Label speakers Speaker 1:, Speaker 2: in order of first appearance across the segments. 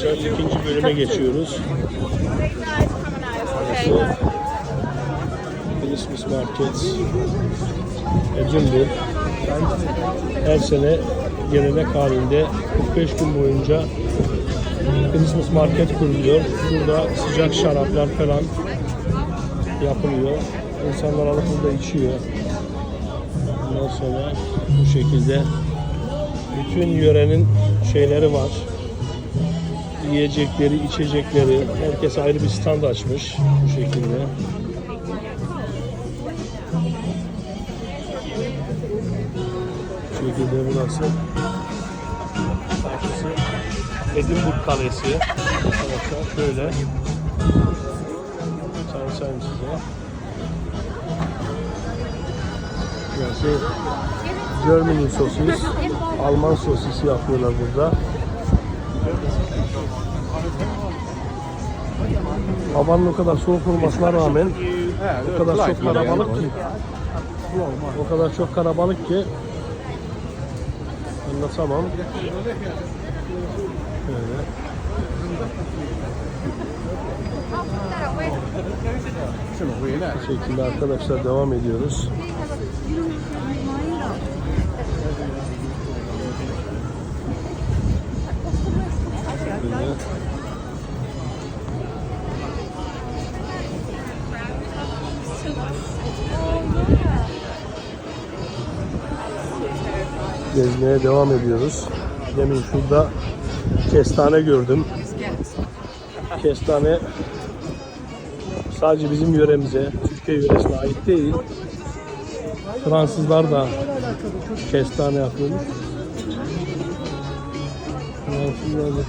Speaker 1: arkadaşlar ikinci bölüme geçiyoruz. Burası Christmas Market Edinburgh. Her sene gelenek halinde 45 gün boyunca Christmas Market kuruluyor. Burada sıcak şaraplar falan yapılıyor. İnsanlar alıp burada içiyor. Ondan sonra bu şekilde bütün yörenin şeyleri var. Yiyecekleri, içecekleri. Herkes ayrı bir stand açmış bu şekilde. Bu şekilde burası. Karşısı Edinburgh Kalesi. Arkadaşlar şöyle. Tanıtayım size. Burası Germany sosis, Alman sosisi yapıyorlar burada. Havanın o kadar soğuk olmasına rağmen o kadar çok kalabalık ki o kadar çok kalabalık ki anlatamam. Şöyle. Bu şekilde arkadaşlar devam ediyoruz. Gezmeye devam ediyoruz. Demin şurada kestane gördüm. Kestane sadece bizim yöremize, Türkiye yöresine ait değil. Fransızlar da kestane yapıyormuş. Fransızlar da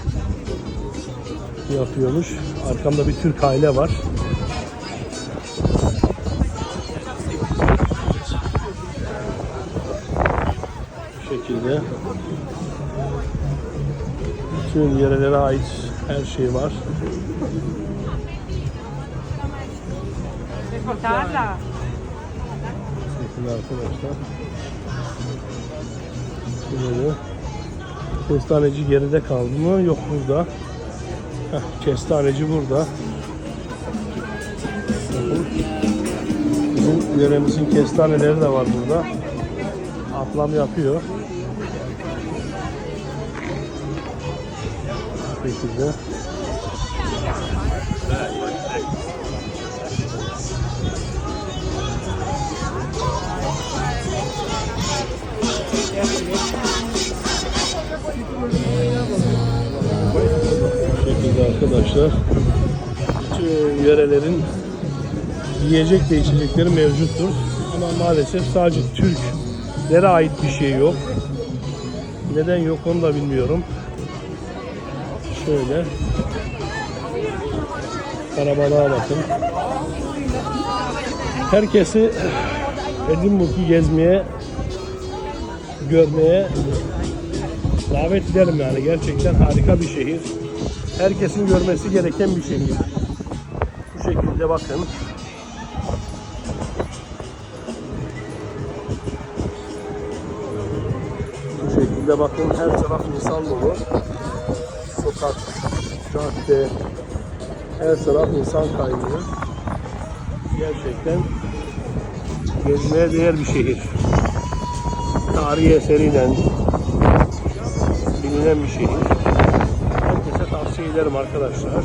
Speaker 1: yapıyormuş. Arkamda bir Türk aile var. Şekilde. Bütün yerlere ait her şey var. Bakın arkadaşlar. Böyle. Kestaneci geride kaldı mı? Yok burada. Heh, kestaneci burada. Bakın. Bizim yöremizin kestaneleri de var burada. Ablam yapıyor. Şekilde. Arkadaşlar. Bütün yörelerin yiyecek ve içecekleri mevcuttur. Ama maalesef sadece Türklere ait bir şey yok. Neden yok onu da bilmiyorum. Şöyle. Karabalığa bakın. Herkesi Edinburgh'u gezmeye, görmeye davet ederim yani. Gerçekten harika bir şehir. Herkesin görmesi gereken bir şehir. Bu şekilde bakın. Bu şekilde bakın her taraf insan dolu. Sokak, cadde, her taraf insan kaynıyor. Gerçekten gezmeye değer bir şehir. Tarihi eseriyle bilinen bir şehir. Herkese tavsiye ederim arkadaşlar.